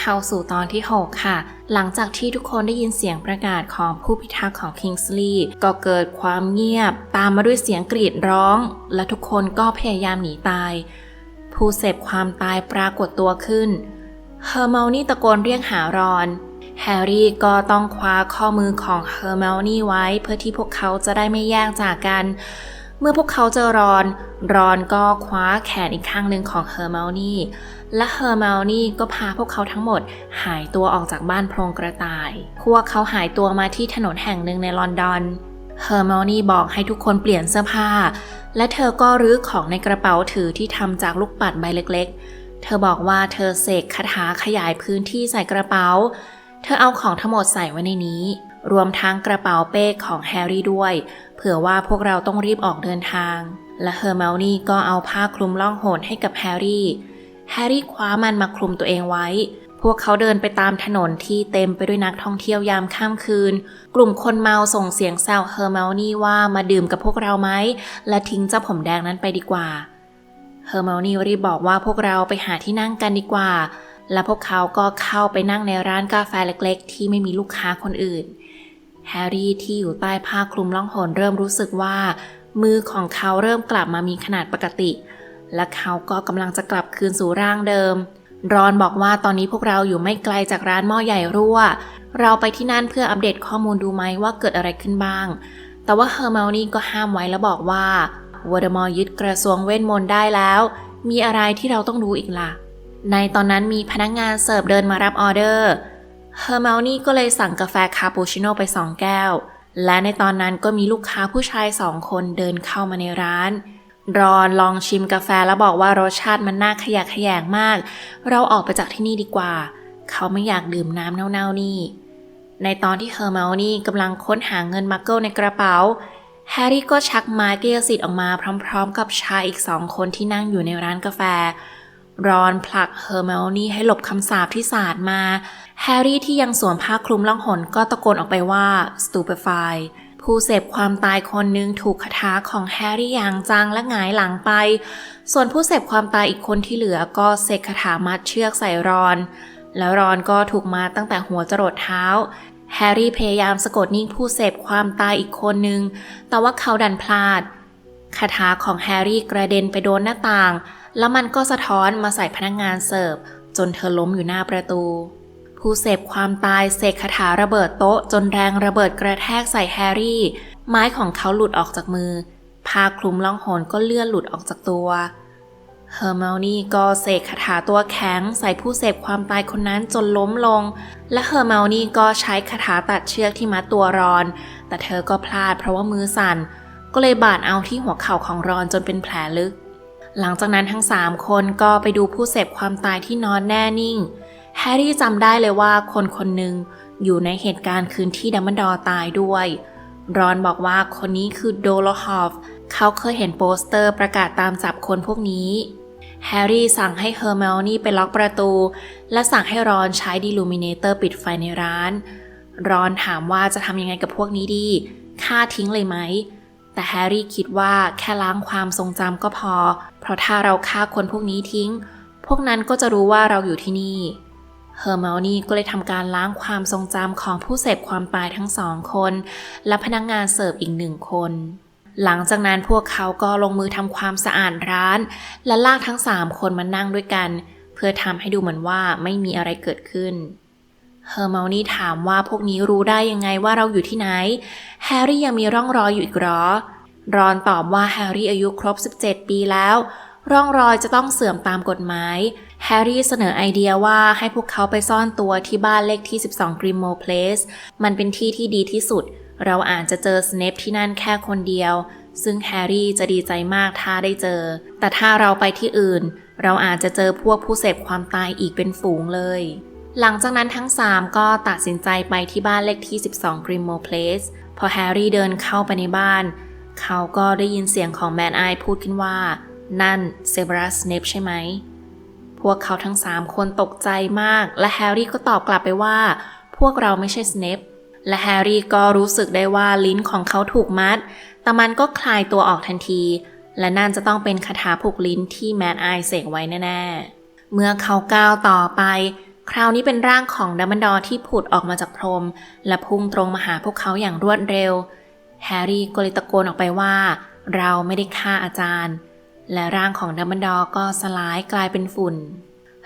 เข้าสู่ตอนที่ 6 ค่ะ หลังจากที่ทุกคนได้ยินเสียงประกาศของผู้พิทักษ์ของคิงส์ลีย์ก็เกิดความเงียบ ตามมาด้วยเสียงกรีดร้อง และทุกคนก็พยายามหนีตาย ผู้เสพความตายปรากฏตัวขึ้นเฮอร์เมลนี่ตะโกนเรียกหารอนแฮร์รี่ก็ต้องคว้าข้อมือของเฮอร์เมลนี่ไว้เพื่อที่พวกเขาจะได้ไม่แยกจากกัน เมื่อพวกเขาเจอรอน รอนก็คว้าแขนอีกข้างหนึ่งของเฮอร์เมลนี่ และเฮอร์เมลนี่ก็พาพวกเขาทั้งหมดหายตัวออกจากบ้านโพรงกระต่าย พวกเขาหายตัวมาที่ถนนแห่งหนึ่งในลอนดอน เฮอร์เมลนี่บอกให้ทุกคนเปลี่ยนเสื้อผ้า และเธอก็รื้อของในกระเป๋าถือที่ทำจากลูกปัดใบเล็กๆ เธอบอกว่าเธอเสกคาถาขยายพื้นที่ใส่กระเป๋า เธอเอาของทั้งหมดใส่ไว้ในนี้ รวมทั้งกระเป๋าเป้ของแฮร์รี่ด้วย เผื่อว่าพวกเราต้องรีบออกเดินทาง และเฮอร์เมลนี่ก็เอาผ้าคลุมล่องหนให้กับแฮร์รี่ แฮร์รี่คว้ามันมาคลุมตัวเองไว้ พวกเขาเดินไปตามถนนที่เต็มไปด้วยนักท่องเที่ยวยามค่ำคืน กลุ่มคนเมาส่งเสียงแซวเฮอร์เมลนี่ว่ามาดื่มกับพวกเราไหม และทิ้งเจ้าผมแดงนั้นไปดีกว่า เฮอร์เมลนี่รีบบอกว่าพวกเราไปหาที่นั่งกันดีกว่าและพวกเขาก็เข้าไปนั่งในร้านกาแฟเล็ก ๆ ที่ไม่มีลูกค้าคนอื่น แฮร์รี่ที่อยู่ใต้ผ้าคลุมล่องหนเริ่มรู้สึกว่า มือของเขาเริ่มกลับมามีขนาดปกติ และเขาก็กำลังจะกลับคืนสู่ร่างเดิม รอนบอกว่าตอนนี้พวกเราอยู่ไม่ไกลจากร้านหม้อใหญ่รั่ว เราไปที่นั่นเพื่ออัปเดตข้อมูลดูไหมว่าเกิดอะไรขึ้นบ้าง แต่ว่าเฮอร์เมลนี่ก็ห้ามไว้แล้วบอกว่าวอร์ดมอยึดกระทรวงเวทมนต์ได้แล้ว มีอะไรที่เราต้องรู้อีกล่ะ ในตอนนั้นมีพนักงงานเสิร์ฟเดินมารับออเดอร์ เฮอร์เมลนี่ก็เลยสั่งกาแฟคาปูชิโน่ไปสองแก้ว และในตอนนั้นก็มีลูกค้าผู้ชายสองคนเดินเข้ามาในร้าน รอนลองชิมกาแฟแล้วบอกว่ารสชาติมันน่าขยะแขยงมาก เราออกไปจากที่นี่ดีกว่า เขาไม่อยากดื่มน้ำเน่าๆนี่ ในตอนที่เฮอร์เมลนี่กำลังค้นหาเงินมาเกิลในกระเป๋าแฮร์รี่ก็ชักไม้เกยสิทธิ์ออกมาพร้อม ๆ กับชายอีกสองคนที่นั่งอยู่ในร้านกาแฟ รอนผลักเฮอร์เมลนี่ให้หลบคำสาปที่สาดมา แฮร์รี่ที่ยังสวมผ้าคลุมล่องหนก็ตะโกนออกไปว่า stupefy ผู้เสพความตายคนหนึ่งถูกคาถาของแฮร์รี่อย่างจังและหงายหลังไป ส่วนผู้เสพความตายอีกคนที่เหลือก็เสกคาถามัดเชือกใส่รอน แล้วรอนก็ถูกมาตั้งแต่หัวจรดเท้า แฮร์รี่พยายามสะกดนิ่งผู้เสพความตายอีกคนหนึ่ง แต่ว่าเขาดันพลาด คาถาของแฮร์รี่กระเด็นไปโดนหน้าต่าง แล้วมันก็สะท้อนมาใส่พนักงานเสิร์ฟ จนเธอล้มอยู่หน้าประตู ผู้เสพความตายเสกคาถาระเบิดโต๊ะ จนแรงระเบิดกระแทกใส่แฮร์รี่ ไม้ของเขาหลุดออกจากมือ ผ้าคลุมล่องหนก็เลื่อนหลุดออกจากตัวเฮอร์เมลนี่ก็เสกคาถาตัวแข็งใส่ผู้เสพความตายคนนั้นจนล้มลง และเฮอร์เมลนี่ก็ใช้คาถาตัดเชือกที่มัดตัวรอน แต่เธอก็พลาดเพราะว่ามือสั่น ก็เลยบาดเอาที่หัวเข่าของรอนจนเป็นแผลลึก หลังจากนั้นทั้งสามคนก็ไปดูผู้เสพความตายที่นอนแน่นิ่ง แฮร์รี่จำได้เลยว่าคนคนหนึ่งอยู่ในเหตุการณ์คืนที่ดัมเบิลดอร์ตายด้วย รอนบอกว่าคนนี้คือโดโลฮอฟเขาเคยเห็นโปสเตอร์ประกาศตามจับคนพวกนี้แฮร์รี่สั่งให้เฮอร์เมลนี่ไปล็อกประตู และสั่งให้รอนใช้ดีลูมิเนเตอร์ปิดไฟในร้าน รอนถามว่าจะทำยังไงกับพวกนี้ดี ฆ่าทิ้งเลยไหม แต่แฮร์รี่คิดว่าแค่ล้างความทรงจำก็พอ เพราะถ้าเราฆ่าคนพวกนี้ทิ้ง พวกนั้นก็จะรู้ว่าเราอยู่ที่นี่เฮอร์เมลนี่ก็เลยทำการล้างความทรงจำของผู้เสพความตายทั้งสองคน และพนักงงานเสิร์ฟอีกหนึ่งคน หลังจากนั้นพวกเขาก็ลงมือทำความสะอาดร้าน และลากทั้งสามคนมานั่งด้วยกัน เพื่อทำให้ดูเหมือนว่าไม่มีอะไรเกิดขึ้น เฮอร์เมลนี่ถามว่าพวกนี้รู้ได้ยังไงว่าเราอยู่ที่ไหน แฮร์รี่ยังมีร่องรอยอยู่อีกหรอ รอนตอบว่าแฮร์รี่อายุครบ 17 ปีแล้ว ร่องรอยจะต้องเสื่อมตามกฎหมาย แฮร์รี่เสนอไอเดียว่าให้พวกเขาไปซ่อนตัวที่บ้านเลขที่ 12 Grimmauld Place มันเป็นที่ที่ดีที่สุด เราอาจจะเจอสเนปที่นั่นแค่คนเดียว ซึ่งแฮร์รี่จะดีใจมากถ้าได้เจอ แต่ถ้าเราไปที่อื่น เราอาจจะเจอพวกผู้เสพความตายอีกเป็นฝูงเลย หลังจากนั้นทั้ง 3 ก็ตัดสินใจไปที่บ้านเลขที่ 12 Grimmauld Place พอแฮร์รี่เดินเข้าไปในบ้าน เขาก็ได้ยินเสียงของแมนไอพูดขึ้นว่า นั่นเซเบรัสเนปใช่ไหม พวกเขาทั้งสามคนตกใจมาก และแฮร์รี่ก็ตอบกลับไปว่า พวกเราไม่ใช่สเนปและแฮร์รี่ก็รู้สึกได้ว่าลิ้นของเขาถูกมัด แต่มันก็คลายตัวออกทันที และนั่นจะต้องเป็นคาถาผูกลิ้นที่แมนไอเสกไว้แน่ๆ เมื่อเขาก้าวต่อไป คราวนี้เป็นร่างของดัมเบิลดอร์ที่ผุดออกมาจากพรม และพุ่งตรงมาหาพวกเขาอย่างรวดเร็ว แฮร์รี่ก็เลยตะโกนออกไปว่า เราไม่ได้ฆ่าอาจารย์ และร่างของดัมเบิลดอร์ก็สลายกลายเป็นฝุ่น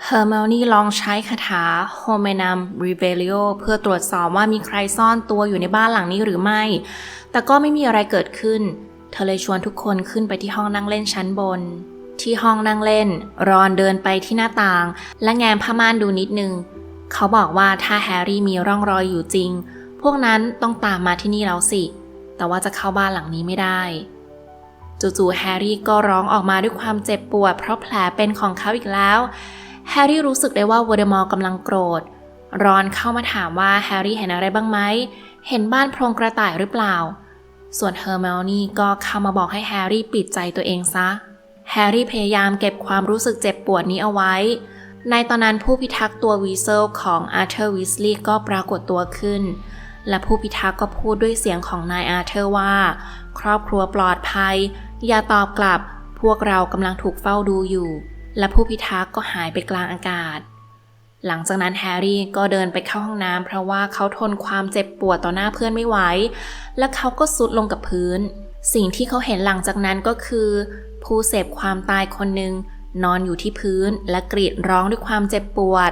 เฮอร์เมลนี่ลองใช้คาถาโฮเมนัมรีเวลิโอเพื่อตรวจสอบว่ามีใครซ่อนตัวอยู่ในบ้านหลังนี้หรือไม่ แต่ก็ไม่มีอะไรเกิดขึ้น เธอเลยชวนทุกคนขึ้นไปที่ห้องนั่งเล่นชั้นบน ที่ห้องนั่งเล่น รอนเดินไปที่หน้าต่าง และแง้มผ้าม่านดูนิดนึง เขาบอกว่าถ้าแฮร์รี่มีร่องรอยอยู่จริง พวกนั้นต้องตามมาที่นี่แล้วสิ แต่ว่าจะเข้าบ้านหลังนี้ไม่ได้ จู่ๆแฮร์รี่ก็ร้องออกมาด้วยความเจ็บปวด เพราะแผลเป็นของเขาอีกแล้ว แฮร์รี่รู้สึกได้ว่าวอร์เดมอร์กำลังโกรธ รอนเข้ามาถามว่าแฮร์รี่เห็นอะไรบ้างไหม เห็นบ้านโพรงกระต่ายหรือเปล่า ส่วนเฮอร์เมลนี่ก็เข้ามาบอกให้แฮร์รี่ปิดใจตัวเองซะ แฮร์รี่พยายามเก็บความรู้สึกเจ็บปวดนี้เอาไว้ ในตอนนั้นผู้พิทักษ์ตัววีเซลของอาร์เธอร์วิสลีย์ก็ปรากฏตัวขึ้น และผู้พิทักษ์ก็พูดด้วยเสียงของนายอาร์เธอร์ว่า ครอบครัวปลอดภัย อย่าตอบกลับ พวกเรากำลังถูกเฝ้าดูอยู่ และผู้พิทักษ์ก็หายไปกลางอากาศ หลังจากนั้นแฮร์รี่ก็เดินไปเข้าห้องน้ำเพราะว่าเขาทนความเจ็บปวดต่อหน้าเพื่อนไม่ไหว และเขาก็ซุดลงกับพื้นสิ่งที่เขาเห็นหลังจากนั้นก็คือ ผู้เสพความตายคนหนึ่งนอนอยู่ที่พื้นและกรีดร้องด้วยความเจ็บปวด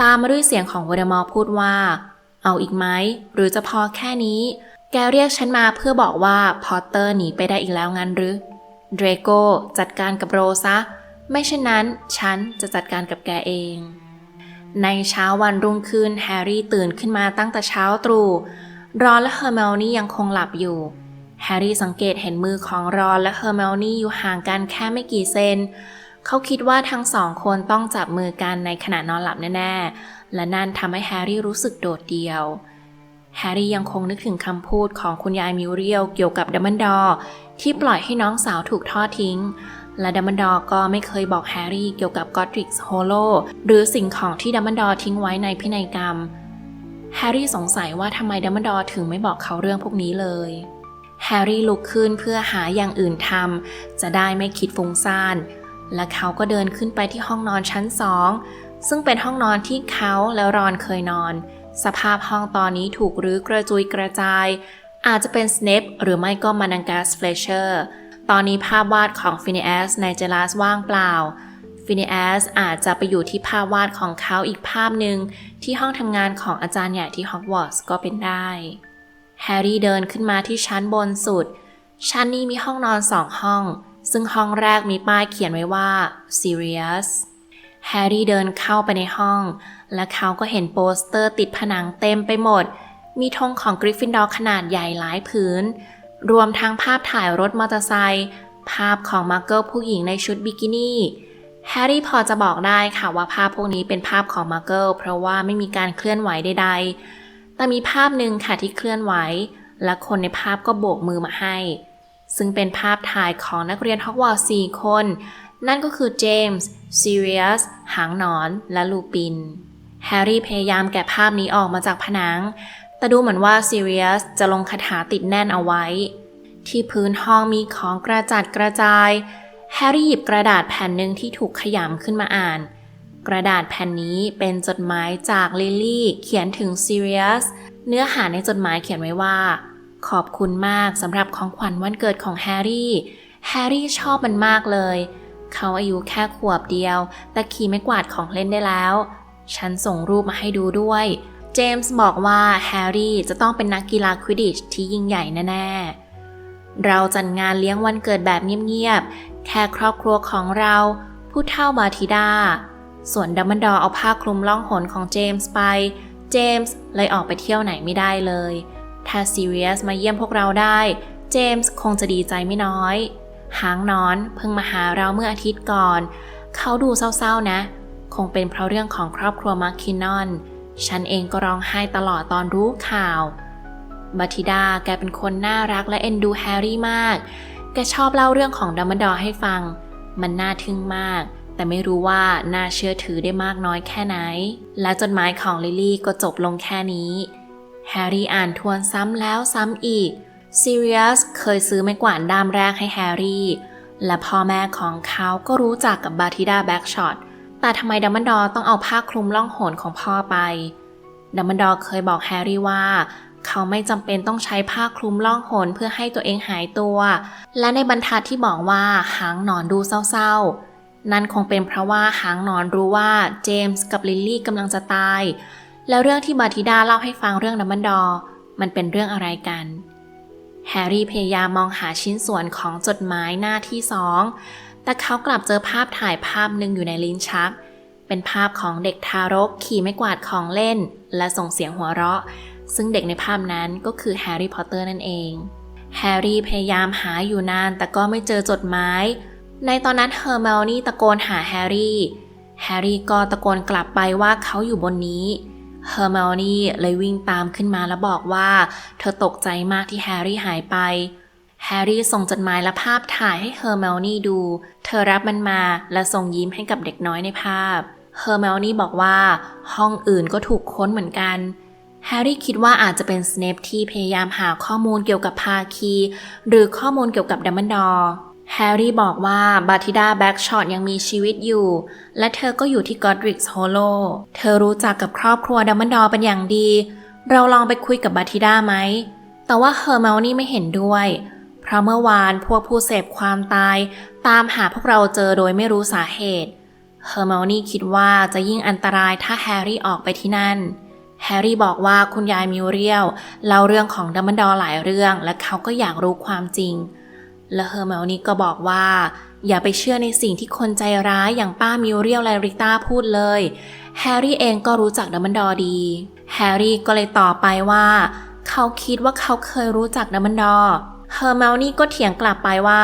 ตามมาด้วยเสียงของวอเดมอร์พูดว่า เอาอีกไหม หรือจะพอแค่นี้ แกเรียกฉันมาเพื่อบอกว่าพอตเตอร์หนีไปได้อีกแล้วงั้นหรือเดรโกจัดการกับโรซะ ไม่เช่นนั้น ฉันจะจัดการกับแกเอง ในเช้าวันรุ่งขึ้นแฮร์รี่ตื่นขึ้นมาตั้งแต่เช้าตรู่รอนและเฮอร์เมลนี่ยังคงหลับอยู่ แฮร์รี่สังเกตเห็นมือของรอนและเฮอร์เมลนี่อยู่ห่างกันแค่ไม่กี่เซน เขาคิดว่าทั้งสองคนต้องจับมือกันในขณะนอนหลับแน่ๆ และนั่นทำให้แฮร์รี่รู้สึกโดดเดี่ยว แฮร์รี่ยังคงนึกถึงคำพูดของคุณยายมิวเรียลเกี่ยวกับดัมเบิลดอร์ที่ปล่อยให้น้องสาวถูกทอดทิ้ง และดัมเบิลดอร์ก็ไม่เคยบอกแฮร์รี่เกี่ยวกับกอตริกส์โฮโลหรือสิ่งของที่ดัมเบิลดอร์ทิ้งไว้ในพินัยกรรม แฮร์รี่สงสัยว่าทำไมดัมเบิลดอร์ถึงไม่บอกเขาเรื่องพวกนี้เลย แฮร์รี่ลุกขึ้นเพื่อหาอย่างอื่นทำจะได้ไม่คิดฟุ้งซ่าน และเขาก็เดินขึ้นไปที่ห้องนอนชั้นสองซึ่งเป็นห้องนอนที่เขาและรอนเคยนอน สภาพห้องตอนนี้ถูกรื้อกระจุยกระจาย อาจจะเป็นสเนปหรือไม่ก็มานังกาสเฟลเชอร์ ตอนนี้ภาพวาดของฟินิแอสในเจลาสว่างเปล่า ฟินิแอสอาจจะไปอยู่ที่ภาพวาดของเขาอีกภาพหนึ่งที่ห้องทำงานของอาจารย์ใหญ่ที่ฮอกวอตส์ก็เป็นได้ แฮร์รี่เดินขึ้นมาที่ชั้นบนสุด ชั้นนี้มีห้องนอนสองห้อง ซึ่งห้องแรกมีป้ายเขียนไว้ว่า serious แฮร์รี่เดินเข้าไปในห้อง และเขาก็เห็นโปสเตอร์ติดผนังเต็มไปหมด มีธงของกริฟฟินดอร์ขนาดใหญ่หลายผืน รวมทั้งภาพถ่ายรถมอเตอร์ไซค์ภาพของมาร์เกิลผู้หญิงในชุดบิกินี่แฮร์รี่พอจะบอกได้ค่ะว่าภาพพวกนี้เป็นภาพของมาร์เกิลเพราะว่าไม่มีการเคลื่อนไหวใดๆ แต่มีภาพหนึ่งค่ะที่เคลื่อนไหว และคนในภาพก็โบกมือมาให้ ซึ่งเป็นภาพถ่ายของนักเรียนฮอกวอตส์สี่คน นั่นก็คือเจมส์ซีเรียส หางหนอน และลูปิน แฮร์รี่พยายามแกะภาพนี้ออกมาจากผนัง แต่ดูเหมือนว่าซีเรียสจะลงคาถาติดแน่นเอาไว้ ที่พื้นห้องมีของกระจัดกระจาย แฮร์รี่หยิบกระดาษแผ่นหนึ่งที่ถูกขยำขึ้นมาอ่าน กระดาษแผ่นนี้เป็นจดหมายจากลิลลี่ เขียนถึงซีเรียส เนื้อหาในจดหมายเขียนไว้ว่า ขอบคุณมากสำหรับของขวัญวันเกิดของแฮร์รี่ แฮร์รี่ชอบมันมากเลย เขาอายุแค่ขวบเดียว แต่ขี่ไม่กวาดของเล่นได้แล้ว ฉันส่งรูปมาให้ดูด้วย เจมส์บอกว่าแฮร์รี่จะต้องเป็นนักกีฬาควิดดิชที่ยิ่งใหญ่แน่ๆ เราจัดงานเลี้ยงวันเกิดแบบเงียบๆ แค่ครอบครัวของเรา ผู้เฒ่าบาธิดา ส่วนดัมเบิลดอร์เอาผ้าคลุมล่องหนของเจมส์ไป เจมส์เลยออกไปเที่ยวไหนไม่ได้เลย ถ้าซีเรียสมาเยี่ยมพวกเราได้ เจมส์คงจะดีใจไม่น้อย หางนอนเพิ่งมาหาเราเมื่ออาทิตย์ก่อน เขาดูเศร้าๆนะ คงเป็นเพราะเรื่องของครอบครัวมาร์คินนอน ฉันเองก็ร้องไห้ตลอดตอนรู้ข่าวบัติดาแกเป็นคนน่ารักและเอ็นดูแฮร์รี่มาก แกชอบเล่าเรื่องของดัมเบิลดอร์ให้ฟัง มันน่าทึ่งมาก แต่ไม่รู้ว่าน่าเชื่อถือได้มากน้อยแค่ไหน และจดหมายของลิลลี่ก็จบลงแค่นี้ แฮร์รี่อ่านทวนซ้ำแล้วซ้ำอีกซีเรียสเคยซื้อไม้กวาดด้ามแรกให้แฮร์รี่ และพ่อแม่ของเขาก็รู้จักกับบาธิดาแบ็กช็อต แต่ทำไมดัมเบิลดอร์ต้องเอาผ้าคลุมล่องหนของพ่อไป ดัมเบิลดอร์เคยบอกแฮร์รี่ว่า เขาไม่จำเป็นต้องใช้ผ้าคลุมล่องหนเพื่อให้ตัวเองหายตัว และในบรรทัดที่บอกว่าหางหนอนดูเศร้าๆ นั่นคงเป็นเพราะว่าหางนอนรู้ว่าเจมส์กับลิลลี่กำลังจะตาย แล้วเรื่องที่บาธิดาเล่าให้ฟังเรื่องดัมเบิลดอร์มันเป็นเรื่องอะไรกัน แฮร์รี่พยายามมองหาชิ้นส่วนของจดหมายหน้าที่สอง แต่เขากลับเจอภาพถ่ายภาพหนึ่งอยู่ในลิ้นชัก เป็นภาพของเด็กทารกขี่ไม้กวาดของเล่น และส่งเสียงหัวเราะ ซึ่งเด็กในภาพนั้นก็คือแฮร์รี่พอตเตอร์นั่นเอง แฮร์รี่พยายามหาอยู่นานแต่ก็ไม่เจอจดหมาย ในตอนนั้นเฮอร์เมลนี่ตะโกนหาแฮร์รี่ แฮร์รี่ก็ตะโกนกลับไปว่าเขาอยู่บนนี้เฮอร์เมลนี่เลยวิ่งตามขึ้นมาแล้วบอกว่า เธอตกใจมากที่แฮร์รี่หายไป แฮร์รี่ส่งจดหมายและภาพถ่ายให้เฮอร์เมลนี่ดู เธอรับมันมาและส่งยิ้มให้กับเด็กน้อยในภาพ เฮอร์เมลนี่บอกว่า ห้องอื่นก็ถูกค้นเหมือนกันแฮร์รี่คิดว่าอาจจะเป็นสเนปที่พยายามหาข้อมูลเกี่ยวกับภาคี หรือข้อมูลเกี่ยวกับดัมเบิลดอร์ แฮร์รี่บอกว่าบาธิดาแบ็กช็อตยังมีชีวิตอยู่ และเธอก็อยู่ที่กอดริกส์โฮโล เธอรู้จักกับครอบครัวดัมเบิลดอร์เป็นอย่างดี เราลองไปคุยกับบาธิดาไหม แต่ว่าเฮอร์เมลนี่ไม่เห็นด้วย เพราะเมื่อวานพวกผู้เสพความตาย ตามหาพวกเราเจอโดยไม่รู้สาเหตุ เฮอร์เมลนี่คิดว่าจะยิ่งอันตรายถ้าแฮร์รี่ออกไปที่นั่น แฮร์รี่บอกว่าคุณยายมิวเรียลเล่าเรื่องของดัมเบิลดอร์หลายเรื่อง และเขาก็อยากรู้ความจริง และเฮอร์เมลนี่ก็บอกว่า อย่าไปเชื่อในสิ่งที่คนใจร้ายอย่างป้ามิวเรียลและริต้าพูดเลยแฮร์รี่เองก็รู้จักดัมเบิลดอร์ดีแฮร์รี่ก็เลยตอบไปว่า เขาคิดว่าเขาเคยรู้จักดัมเบิลดอร์เฮอร์เมลนี่ก็เถียงกลับไปว่า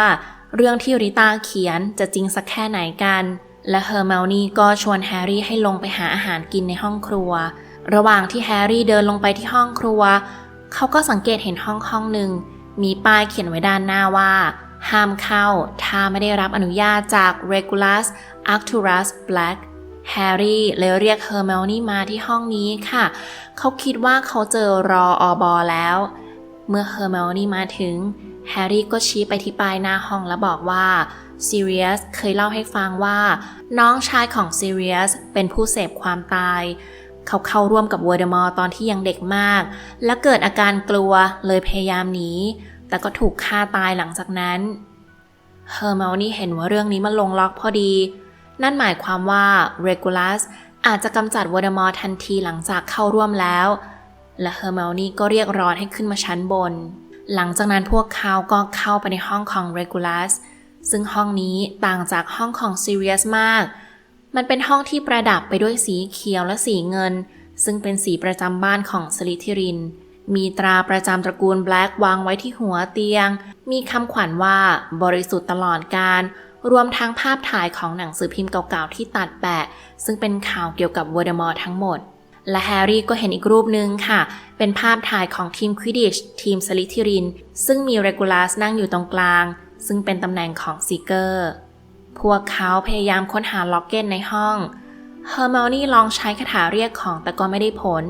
เรื่องที่ริต้าเขียนจะจริงสักแค่ไหนกัน และเฮอร์เมลนี่ก็ชวนแฮร์รี่ให้ลงไปหาอาหารกินในห้องครัว ระหว่างที่แฮร์รี่เดินลงไปที่ห้องครัว เขาก็สังเกตเห็นห้องห้องหนึ่ง มีป้ายเขียนไว้ด้านหน้าว่า ห้ามเข้า ถ้าไม่ได้รับอนุญาตจาก Regulus Arcturus Black แฮร์รี่เลยเรียกเฮอร์เมลนี่มาที่ห้องนี้ค่ะ เขาคิดว่าเขาเจอรออบอแล้ว เมื่อเฮอร์เมลนี่มาถึง แฮร์รี่ก็ชี้ไปที่ป้ายหน้าห้องแล้วบอกว่าซีเรียสเคยเล่าให้ฟังว่า น้องชายของซีเรียสเป็นผู้เสพความตาย เขาเข้าร่วมกับวอร์เดมอร์ตอนที่ยังเด็กมาก และเกิดอาการกลัวเลยพยายามหนี แต่ก็ถูกฆ่าตายหลังจากนั้นเฮอร์เมลนี่เห็นว่าเรื่องนี้มันลงล็อกพอดี นั่นหมายความว่าเรกูลัสอาจจะกำจัดวอร์เดมอร์ทันทีหลังจากเข้าร่วมแล้ว และเฮอร์เมลนี่ก็เรียกร้อนให้ขึ้นมาชั้นบน หลังจากนั้นพวกเขาก็เข้าไปในห้องของ Regulus ซึ่งห้องนี้ต่างจากห้องของ Sirius มาก มันเป็นห้องที่ประดับไปด้วยสีเขียวและสีเงิน ซึ่งเป็นสีประจำบ้านของสลิธิริน มีตราประจำตระกูลแบล็กวางไว้ที่หัวเตียง มีคำขวัญว่าบริสุทธิ์ตลอดการรวมทั้งภาพถ่ายของหนังสือพิมพ์เก่าๆที่ตัดแปะ ซึ่งเป็นข่าวเกี่ยวกับวอร์เดมอร์ทั้งหมด และแฮร์รี่ก็เห็นอีกรูปหนึ่งค่ะ เป็นภาพถ่ายของทีมควิดิชทีมสลิธิริน ซึ่งมีเรกูลัสนั่งอยู่ตรงกลาง ซึ่งเป็นตำแหน่งของซีเกอร์ พวกเขาพยายามค้นหาล็อกเก็ตในห้องเฮอร์เมลนี่ลองใช้คาถาเรียกของแต่ก็ไม่ได้ผล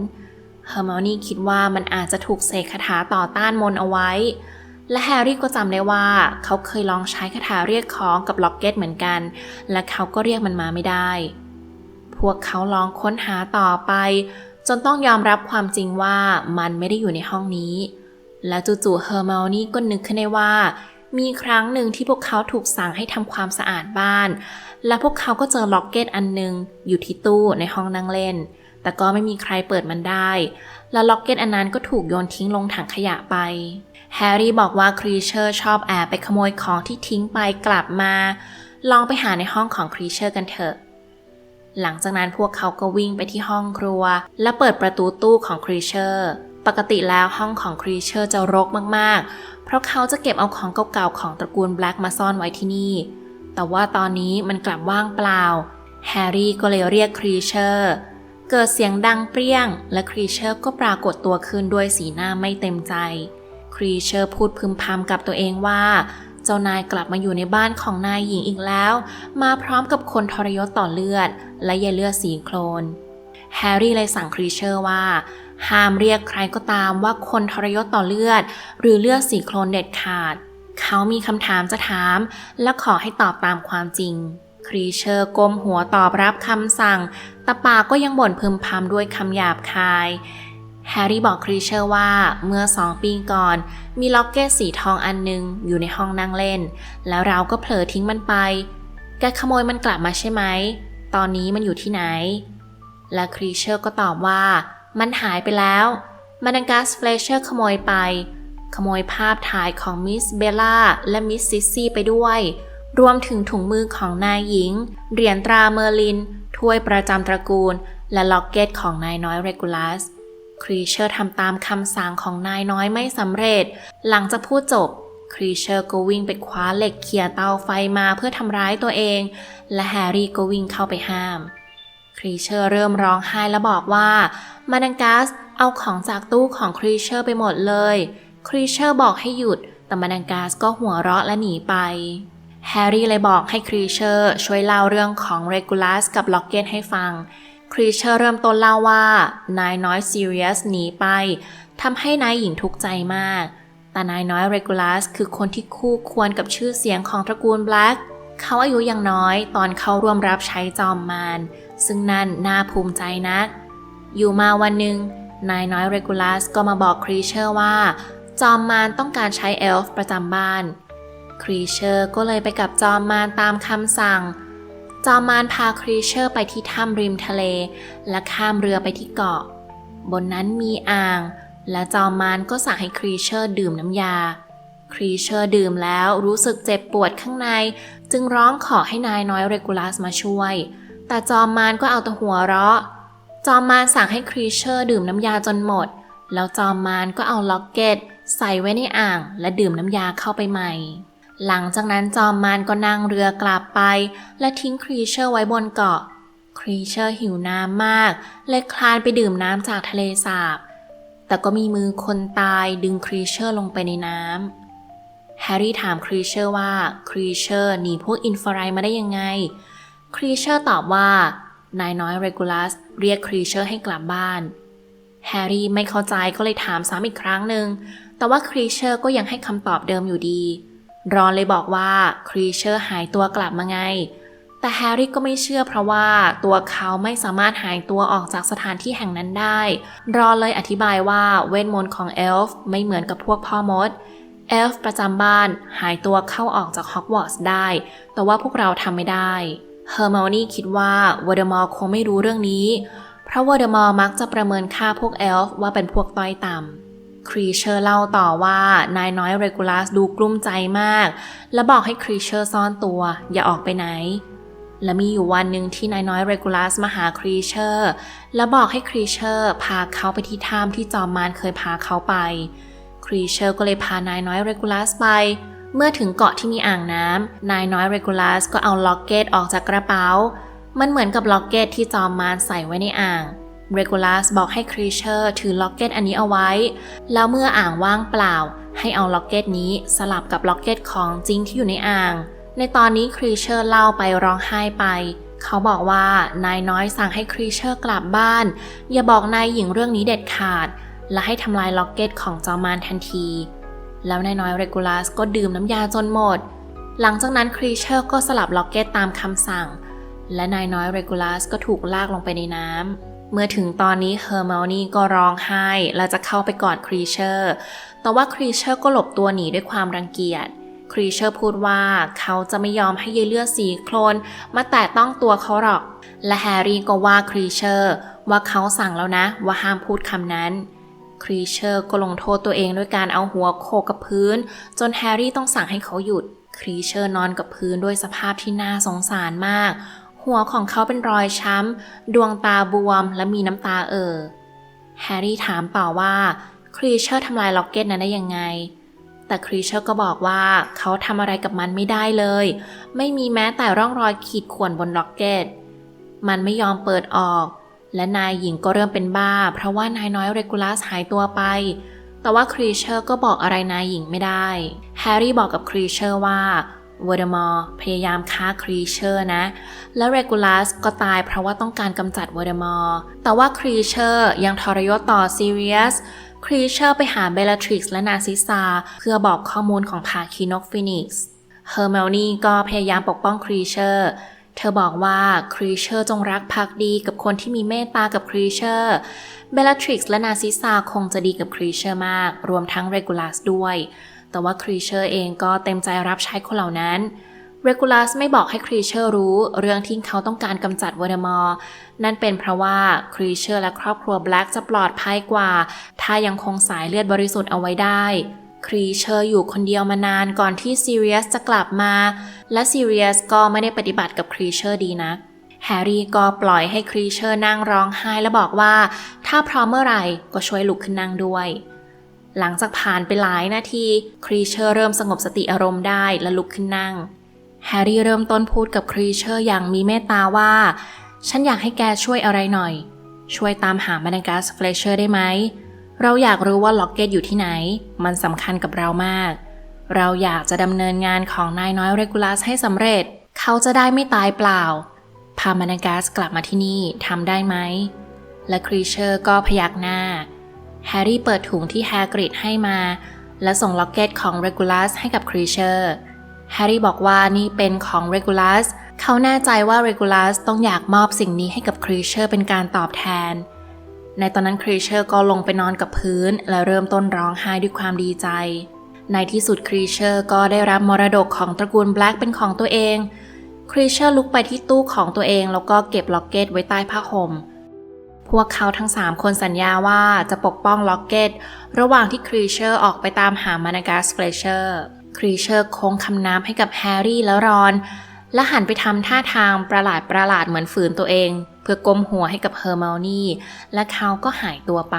เฮอร์เมลนี่คิดว่ามันอาจจะถูกเสกคาถาต่อต้านมนเอาไว้ และแฮร์รี่ก็จำได้ว่า เขาเคยลองใช้คาถาเรียกของกับล็อกเก็ตเหมือนกัน และเขาก็เรียกมันมาไม่ได้ พวกเขาลองค้นหาต่อไป จนต้องยอมรับความจริงว่ามันไม่ได้อยู่ในห้องนี้ และจู่ๆเฮอร์เมลนี่ก็นึกขึ้นได้ว่า มีครั้งหนึ่งที่พวกเขาถูกสั่งให้ทำความสะอาดบ้าน และพวกเขาก็เจอล็อกเก็ตอันหนึง อยู่ที่ตู้ในห้องนั่งเล่น แต่ก็ไม่มีใครเปิดมันได้ และล็อกเก็ตอันนั้นก็ถูกโยนทิ้งลงถังขยะไป แฮร์รี่บอกว่าครีเชอร์ชอบแอบไปขโมยของที่ทิ้งไปกลับมา ลองไปหาในห้องของครีเชอร์กันเถอะ หลังจากนั้นพวกเขาก็วิ่งไปที่ห้องครัว และเปิดประตูตู้ของครีเชอร์ปกติแล้วห้องของครีเชอร์จะรกมากๆ เพราะเขาจะเก็บเอาของเก่าๆของตระกูลแบล็กมาซ่อนไว้ที่นี่ แต่ว่าตอนนี้มันกลับว่างเปล่า แฮร์รี่ก็เลยเรียกครีเชอร์ เกิดเสียงดังเปรี้ยง และครีเชอร์ก็ปรากฏตัวขึ้นด้วยสีหน้าไม่เต็มใจ ครีเชอร์พูดพึมพำกับตัวเองว่า เจ้านายกลับมาอยู่ในบ้านของนายหญิงอีกแล้ว มาพร้อมกับคนทรยศต่อเลือด และยาเลือดสีโคลน แฮร์รี่เลยสั่งครีเชอร์ว่า ห้ามเรียกใครก็ตามว่าคนทรยศต่อเลือด หรือเลือดสีโคลนเด็ดขาด เขามีคำถามจะถาม และขอให้ตอบตามความจริง ครีเชอร์ก้มหัวตอบรับคำสั่งแต่ปากก็ยังบ่นพึมพำด้วยคำหยาบคาย แฮร์รี่บอกครีเชอร์ว่าเมื่อสองปีก่อน มีล็อกเก็ตสีทองอันหนึงอยู่ในห้องนั่งเล่น แล้วเราก็เผลอทิ้งมันไป แกขโมยมันกลับมาใช่ไหม ตอนนี้มันอยู่ที่ไหน และครีเชอร์ก็ตอบว่า มันหายไปแล้วมาดังกัสเฟลเชอร์ขโมยไป ขโมยภาพถ่ายของมิสเบลล่าและมิสซิซี่ไปด้วย รวมถึงถุงมือของนายหญิง เหรียญตราเมอร์ลิน ถ้วยประจำตระกูล และล็อกเก็ตของนายน้อยเรกูลัสครีเชอร์ทำตามคำสั่งของนายน้อยไม่สำเร็จ หลังจากพูดจบ ครีเชอร์ก็วิ่งไปคว้าเหล็กเขี่ยเตาไฟมาเพื่อทำร้ายตัวเอง และแฮร์รี่ก็วิ่งเข้าไปห้าม ครีเชอร์เริ่มร้องไห้และบอกว่ามาดังกัสเอาของจากตู้ของครีเชอร์ไปหมดเลย ครีเชอร์บอกให้หยุด แต่มาดังกัสก็หัวเราะและหนีไป แฮร์รี่เลยบอกให้ครีเชอร์ช่วยเล่าเรื่องของเรกูลัสกับล็อกเก็ตให้ฟัง ครีเชอร์เริ่มต้นเล่าว่านายน้อยซีเรียสหนีไปทำให้นายหญิงทุกข์ใจมาก แต่นายน้อยเรกูลัสคือคนที่คู่ควรกับชื่อเสียงของตระกูลแบล็กเขาอายุยังน้อยตอนเขาร่วมรับใช้จอมมาร ซึ่งนั่นน่าภูมิใจนัก อยู่มาวันหนึ่งนายน้อยเรกูลัสก็มาบอกครีเชอร์ว่า จอมมารต้องการใช้เอลฟ์ประจำบ้าน ครีเชอร์ก็เลยไปกับจอมมารตามคำสั่ง จอมมารพาครีเชอร์ไปที่ถ้ำริมทะเล และข้ามเรือไปที่เกาะ บนนั้นมีอ่าง และจอมมารก็สั่งให้ครีเชอร์ดื่มน้ำยา ครีเชอร์ดื่มแล้วรู้สึกเจ็บปวดข้างใน จึงร้องขอให้นายน้อยเรกูลัสมาช่วย แต่จอมมารก็เอาแต่หัวเราะ จอมมารสั่งให้ครีเชอร์ดื่มน้ำยาจนหมด แล้วจอมมารก็เอาล็อกเก็ตใส่ไว้ในอ่างและดื่มน้ำยาเข้าไปใหม่ หลังจากนั้นจอมมารก็นั่งเรือกลับไป และทิ้งครีเชอร์ไว้บนเกาะ ครีเชอร์หิวน้ำมาก เลยคลานไปดื่มน้ำจากทะเลสาบ แต่ก็มีมือคนตายดึงครีเชอร์ลงไปในน้ำแฮร์รี่ถามครีเชอร์ว่าครีเชอร์หนีพวกอินฟรายมาได้ยังไง ครีเชอร์ตอบว่านายน้อยเรกูลัสเรียกครีเชอร์ให้กลับบ้าน แฮร์รี่ไม่เข้าใจก็เลยถามซ้ำอีกครั้งหนึ่ง แต่ว่าครีเชอร์ก็ยังให้คำตอบเดิมอยู่ดี รอนเลยบอกว่าครีเชอร์หายตัวกลับมาไง แต่แฮร์รี่ก็ไม่เชื่อเพราะว่าตัวเขาไม่สามารถหายตัวออกจากสถานที่แห่งนั้นได้ รอนเลยอธิบายว่าเวทมนต์ของเอลฟ์ไม่เหมือนกับพวกพ่อมดเอลฟ์ประจำบ้านหายตัวเข้าออกจากฮอกวอตส์ได้ แต่ว่าพวกเราทำไม่ได้ เฮอร์ม o นี่คิดว่าวอเดมอร์คงไม่รู้เรื่องนี้ เพราะวอเดมอร์มักจะประเมินค่าพวกเอลฟ์ว่าเป็นพวกต้อยต่ำครีเชอร์เล่าต่อว่านายน้อยเรกูลัสดูกลุ้มใจมาก และบอกให้ครีเชอร์ซ่อนตัว อย่าออกไปไหน และมีอยู่วันหนึ่งที่นายน้อยเรกูลัสมาหาครีเชอร์ และบอกให้ครีเชอร์พาเขาไปที่ถ้ำที่จอมมารเคยพาเขาไป ครีเชอร์ก็เลยพานายน้อยเรกูลัสไป เมื่อถึงเกาะที่มีอ่างน้ำนายน้อยเรกูลัสก็เอาล็อกเก็ตออกจากกระเป๋า มันเหมือนกับล็อกเก็ตที่จอมมารใส่ไว้ในอ่างเรกูลัสบอกให้ครีเชอร์ถือล็อกเก็ตอันนี้เอาไว้ แล้วเมื่ออ่างว่างเปล่า ให้เอาล็อกเก็ตนี้สลับกับล็อกเก็ตของจริงที่อยู่ในอ่าง ในตอนนี้ครีเชอร์เล่าไปร้องไห้ไป เขาบอกว่านายน้อยสั่งให้ครีเชอร์กลับบ้าน อย่าบอกนายหญิงเรื่องนี้เด็ดขาด และให้ทำลายล็อกเก็ตของจอมมารทันที แล้วนายน้อยเรกูลัสก็ดื่มน้ำยาจนหมด หลังจากนั้นครีเชอร์ก็สลับล็อกเก็ตตามคำสั่ง และนายน้อยเรกูลัสก็ถูกลากลงไปในน้ำเมื่อถึงตอนนี้เฮอร์ม o นี่ก็ร้องไห้ และจะเข้าไปกอดครีเชอร์ แต่ว่าครีเชอร์ก็หลบตัวหนีด้วยความรังเกียจ ครีเชอร์พูดว่าเขาจะไม่ยอมให้ยายเลือดสีโคลน มาแตะต้องตัวเขาหรอก และแฮร์รี่ก็ว่าครีเชอร์ ว่าเขาสั่งแล้วนะว่าห้ามพูดคำนั้น ครีเชอร์ก็ลงโทษตัวเองด้วยการเอาหัวโขกกับพื้น จนแฮร์รี่ต้องสั่งให้เขาหยุด ครีเชอร์นอนกับพื้นด้วยสภาพที่น่าสงสารมาก หัวของเขาเป็นรอยช้ำ ดวงตาบวมและมีน้ำตาเอ่อ แฮร์รี่ถามต่อว่าครีเชอร์ทำลายล็อกเก็ตนั้นได้ยังไง แต่ครีเชอร์ก็บอกว่าเขาทำอะไรกับมันไม่ได้เลย ไม่มีแม้แต่ร่องรอยขีดข่วนบนล็อกเก็ต มันไม่ยอมเปิดออก และนายหญิงก็เริ่มเป็นบ้า เพราะว่านายน้อยเรกูลัสหายตัวไป แต่ว่าครีเชอร์ก็บอกอะไรนายหญิงไม่ได้ แฮร์รี่บอกกับครีเชอร์ว่าวอร์ดมอร์พยายามฆ่าครีเชอร์นะ และเรกูลัสก็ตายเพราะว่าต้องการกำจัดวอร์ดมอร์แต่ว่าครีเชอร์ยังทรยศต่อซีเรียสครีเชอร์ไปหาเบลลาทริกซ์และนาซิซาเพื่อบอกข้อมูลของภาคีนกฟินิกซ์เฮอร์เมลนี่ก็พยายามปกป้องครีเชอร์ เธอบอกว่าครีเชอร์จงรักภักดีกับคนที่มีเมตตากับครีเชอร์เบล l ทริกซ์และนาซิซาคงจะดีกับครีเชอร์มาก รวมทั้งเรกูลัสด้วย แต่ว่าครีเชอร์เองก็เต็มใจรับใช้คนเหล่านั้นเรกูลัสไม่บอกให้ครีเชอร์รู้เรื่องที่เขาต้องการกำจัดเวอร์มอร์นั่นเป็นเพราะว่าครีเชอร์และครอบครัวแบล็กจะปลอดภัยกว่า ถ้ายังคงสายเลือดบริสุทธิ์เอาไว้ได้ ครีเชอร์อยู่คนเดียวมานานก่อนที่ซีเรียสจะกลับมา และซีเรียสก็ไม่ได้ปฏิบัติกับครีเชอร์ดีนักแฮร์รี่ก็ปล่อยให้ครีเชอร์นั่งร้องไห้และบอกว่า ถ้าพร้อมเมื่อไหร่ก็ช่วยลุกขึ้นนั่งด้วย หลังจากผ่านไปหลายนาที ครีเชอร์เริ่มสงบสติอารมณ์ได้และลุกขึ้นนั่ง แฮร์รี่เริ่มต้นพูดกับครีเชอร์อย่างมีเมตตาว่า ฉันอยากให้แกช่วยอะไรหน่อย ช่วยตามหามาดากัสเฟลเชอร์ได้ไหม เราอยากรู้ว่าล็อกเก็ตอยู่ที่ไหน มันสำคัญกับเรามาก เราอยากจะดำเนินงานของนายน้อยเรกูลัสให้สำเร็จ เขาจะได้ไม่ตายเปล่า พามานากัสกลับมาที่นี่ทำได้ไหม และครีเชอร์ก็พยักหน้า แฮร์รี่เปิดถุงที่แฮกริดให้มา และส่งล็อกเก็ตของเรกูลัสให้กับครีเชอร์ แฮร์รี่บอกว่านี่เป็นของเรกูลัส เขาแน่ใจว่าเรกูลัสต้องอยากมอบสิ่งนี้ให้กับครีเชอร์เป็นการตอบแทน ในตอนนั้นครีเชอร์ก็ลงไปนอนกับพื้น และเริ่มต้นร้องไห้ด้วยความดีใจ ในที่สุดครีเชอร์ก็ได้รับมรดกของตระกูลแบล็กเป็นของตัวเอง ครีเชอร์ลุกไปที่ตู้ของตัวเองแล้วก็เก็บล็อกเก็ตไว้ใต้ผ้าห่ม พวกเขาทั้ง 3 คนสัญญาว่าจะปกป้องล็อกเก็ต ระหว่างที่ครีเชอร์ออกไปตามหามานากัสเฟลเชอร์ ครีเชอร์โค้งคำน้ำให้กับแฮร์รี่และรอน และหันไปทำท่าทางประหลาดประหลาดๆเหมือนฝืนตัวเอง พื่อก้มหัวให้กับเฮอร์เมลนี่และเขาก็หายตัวไป